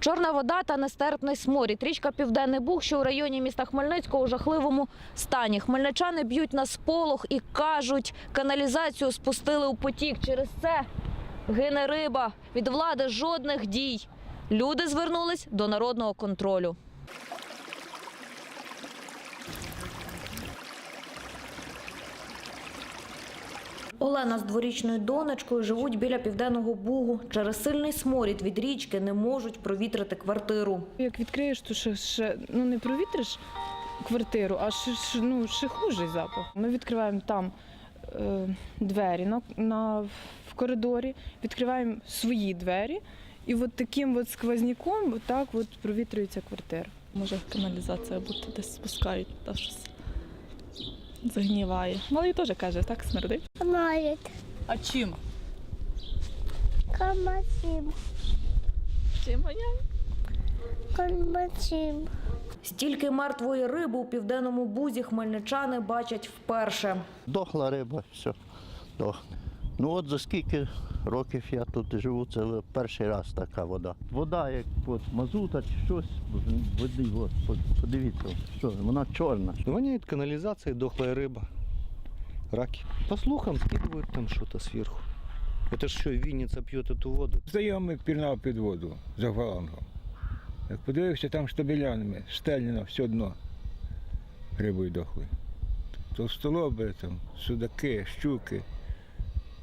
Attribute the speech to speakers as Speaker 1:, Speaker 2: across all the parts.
Speaker 1: Чорна вода та нестерпний сморід. Річка Південний Буг, що у районі міста Хмельницького у жахливому стані. Хмельничани б'ють на сполох і кажуть, каналізацію спустили у потік. Через це гине риба. Від влади жодних дій. Люди звернулись до народного контролю. Олена з дворічною донечкою живуть біля південного бугу. Через сильний сморід від річки не можуть провітрити квартиру.
Speaker 2: Як відкриєш, то ще, ще ну не провітриш квартиру, а ще, ще, ну, ще хужий запах. Ми відкриваємо там е, двері на, на, в коридорі, відкриваємо свої двері, і от таким от сквозняком от так от провітрюється квартира.
Speaker 3: Може каналізація бути десь спускають, та щось загніває. Малий теж каже, так смердить.
Speaker 4: Мають
Speaker 3: А чим?
Speaker 4: камасім,
Speaker 3: Чим воняє?
Speaker 4: камасім.
Speaker 1: Стільки мертвої риби у південному бузі хмельничани бачать вперше.
Speaker 5: Дохла риба, все, дохне. Ну от за скільки років я тут живу, це перший раз така вода. Вода, як от мазута чи щось, води, от, от, подивіться, от, що, вона чорна.
Speaker 6: Воняет канализация, дохлая рыба, раки. По слухам скидывают там что-то сверху. Это ж что, Винница пьет эту воду?
Speaker 7: Знайомий пірнав під воду за фалангом. Як подивився, там штабелянами, стельно все дно рибою дохли. Товстолоби, там, судаки, щуки,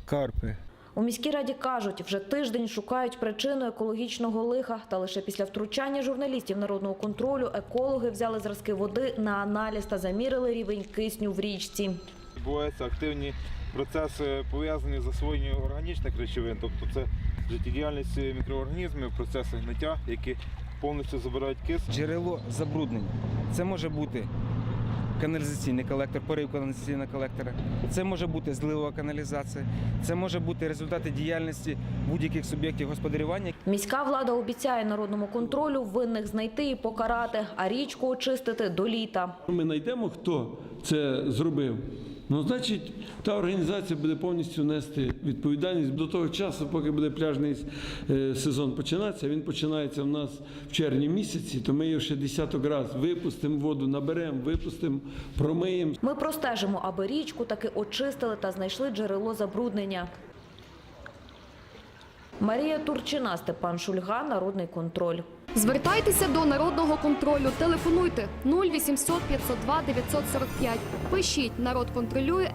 Speaker 7: карпи.
Speaker 1: У міській раді кажуть, вже тиждень шукають причину екологічного лиха. Та лише після втручання журналістів народного контролю екологи взяли зразки води на аналіз та замірили рівень кисню в річці.
Speaker 8: відбуваються активні процеси, пов'язані з засвоєнням органічних речовин, тобто це життєдіяльність мікроорганізмів, процеси гниття, які повністю забирають кисень.
Speaker 9: Джерело забруднення. Це може бути каналізаційний колектор, порив каналізаційного колектора. Це може бути зливова каналізація. Це може бути результати діяльності будь-яких суб'єктів господарювання,
Speaker 1: Міська влада обіцяє народному контролю винних знайти і покарати, а річку очистити до літа.
Speaker 10: Ми знайдемо, хто це зробив. Ну, значить, та організація буде повністю нести відповідальність до того часу, поки буде пляжний е, сезон починатися. Він починається в нас в червні місяці, то ми його ще десяток разів випустимо воду, наберемо, випустимо, промиємо.
Speaker 1: Ми простежимо, аби річку таки очистили та знайшли джерело забруднення. Марія Турчина, Степан Шульга, Народний контроль.
Speaker 11: Звертайтеся до народного контролю. Телефонуйте 0800 502 945. Пишіть народ контролює.